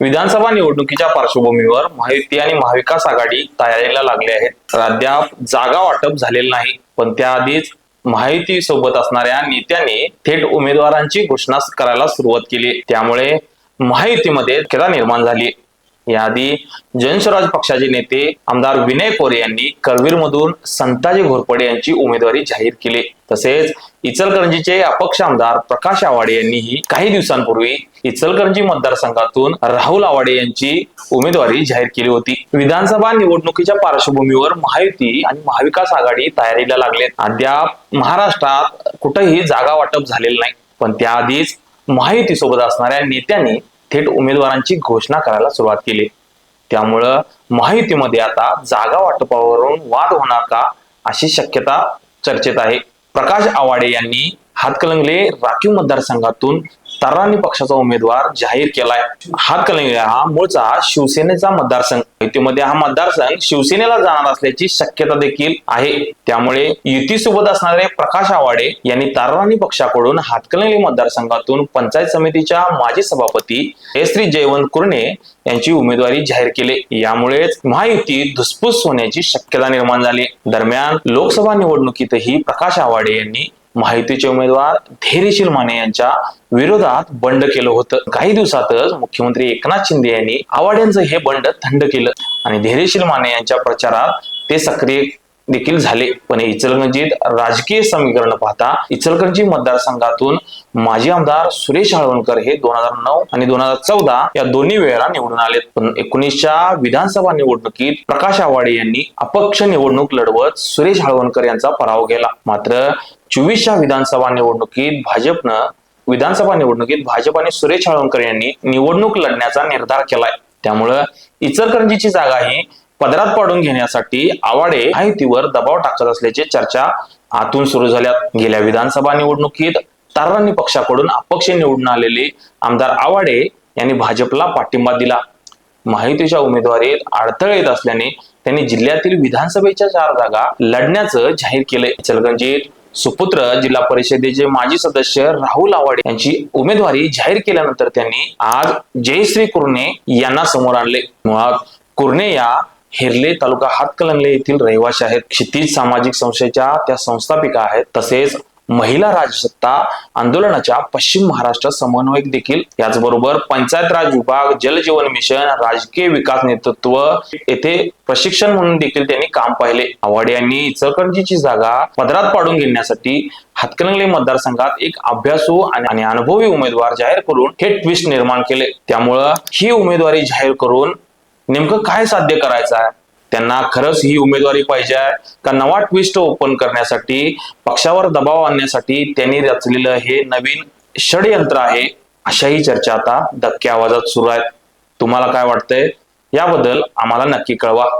विधानसभा निवडणुकीच्या पार्श्वभूमीवर महायुती आणि महाविकास आघाडी तयारीला लागले आहेत. अद्याप जागा वाटप झालेलं नाही पण त्याआधीच महायुती सोबत असणाऱ्या नेत्यांनी थेट उमेदवारांची घोषणा करायला सुरुवात केली. त्यामुळे महायुतीमध्ये शक्यता निर्माण झाली. याआधी जनस्वराज पक्षाचे नेते आमदार विनय कोरे यांनी करवीर मधून संताजी घोरपडे यांची उमेदवारी जाहीर केली. तसेच इचलकरंजीचे अपक्ष आमदार प्रकाश आवाडे यांनीही काही दिवसांपूर्वी इचलकरंजी मतदारसंघातून राहुल आवाडे यांची उमेदवारी जाहीर केली होती. विधानसभा निवडणुकीच्या पार्श्वभूमीवर महायुती आणि महाविकास आघाडी तयारीला लागलेत. अद्याप महाराष्ट्रात कुठेही जागा वाटप झालेलं नाही. पण त्याआधीच महायुतीसोबत असणाऱ्या नेत्यांनी थेट उमेदवारांची घोषणा करायला सुरुवात केली. त्यामुळं महायुतीमध्ये आता जागा वाटपावरून वाद होणार का अशी शक्यता चर्चेत आहे. प्रकाश आवाडे यांनी हातकलंगले राखीव मतदारसंघातून तर्रानी पक्षाचा उमेदवार जाहीर केलाय. हातकलंगले हा मूळचा शिवसेनेचा मतदारसंघ. युतीमध्ये हा मतदारसंघ शिवसेनेला जाणार असल्याची शक्यता देखील आहे. त्यामुळे युतीसोबत असणारे प्रकाश आवाडे यांनी ताराराणी पक्षाकडून हातकलंगली मतदारसंघातून पंचायत समितीच्या माजी सभापती श्री जयवंत कुरणे यांची उमेदवारी जाहीर केली. यामुळेच महायुती धुसफूस होण्याची शक्यता निर्माण झाली. दरम्यान लोकसभा निवडणुकीतही प्रकाश आवाडे यांनी माहितीचे उमेदवार धैर्यशील माने यांच्या विरोधात बंड केलं होतं. काही दिवसातच मुख्यमंत्री एकनाथ शिंदे यांनी आवाड्यांचं हे बंड थंड केलं. आणि धैर्यशील माने यांच्या प्रचारात ते सक्रिय देखील झाले. पण इचलकरंजीत राजकीय समीकरण पाहता इचलकरंजी मतदारसंघातून माजी आमदार सुरेश हळवणकर हे दोन हजार नऊ आणि दोन हजार चौदा या दोन्ही वेळेला निवडून आलेत. पण एकोणीसच्या विधानसभा निवडणुकीत प्रकाश आवाडे यांनी अपक्ष निवडणूक लढवत सुरेश हळवणकर यांचा पराभव केला. मात्र चोवीसच्या विधानसभा निवडणुकीत भाजपनं विधानसभा निवडणुकीत भाजप आणि सुरेश हळवणकर यांनी निवडणूक लढण्याचा निर्धार केलाय. त्यामुळं इचलकरंजीची जागा ही पदरात पाडून घेण्यासाठी आवाडे माहितीवर दबाव टाकत असल्याची चर्चा आतून सुरू झाल्या. गेल्या विधानसभा निवडणुकीत तारांनी पक्षाकडून अपक्ष निवडून आलेले आमदार आवाडे यांनी भाजपला पाठिंबा दिला. माहितीच्या उमेदवारीत अडथळे येत असल्याने त्यांनी जिल्ह्यातील विधानसभेच्या चार जागा लढण्याचं जाहीर केलंय. चलगंजीत सुपुत्र जिल्हा परिषदेचे माजी सदस्य राहुल आवाडे यांची उमेदवारी जाहीर केल्यानंतर त्यांनी आज जयश्री कुर्णे यांना समोर आणले. मुळात कुर्णे या हेरले तालुका हातकलंगले येथील रहिवासी आहेत. क्षितिज सामाजिक संस्थेच्या त्या संस्थापिका आहेत. तसेच महिला राजसत्ता आंदोलनाच्या पश्चिम महाराष्ट्र समन्वयक देखील. याचबरोबर पंचायत राज विभाग जलजीवन मिशन राजकीय विकास नेतृत्व येथे प्रशिक्षण म्हणून देखील त्यांनी काम पाहिले. आव्हाड यांनी इचलकरंजीची जागा पदरात पाडून घेण्यासाठी हातकणंगले मतदारसंघात एक अभ्यासू आणि आणि अनुभवी उमेदवार जाहीर करून हे ट्विस्ट निर्माण केले. त्यामुळं ही उमेदवारी जाहीर करून नेमकं काय साध्य करायचं आहे त्यांना खरंच ही उमेदवारी पाहिजे आहे. का नवा ट्विस्ट ओपन करण्यासाठी पक्षावर दबाव आणण्यासाठी त्यांनी रचलेलं हे नवीन षडयंत्र आहे अशाही चर्चा आता धक्क्या आवाजात सुरू आहेत. तुम्हाला काय वाटतंय? याबद्दल आम्हाला नक्की कळवा.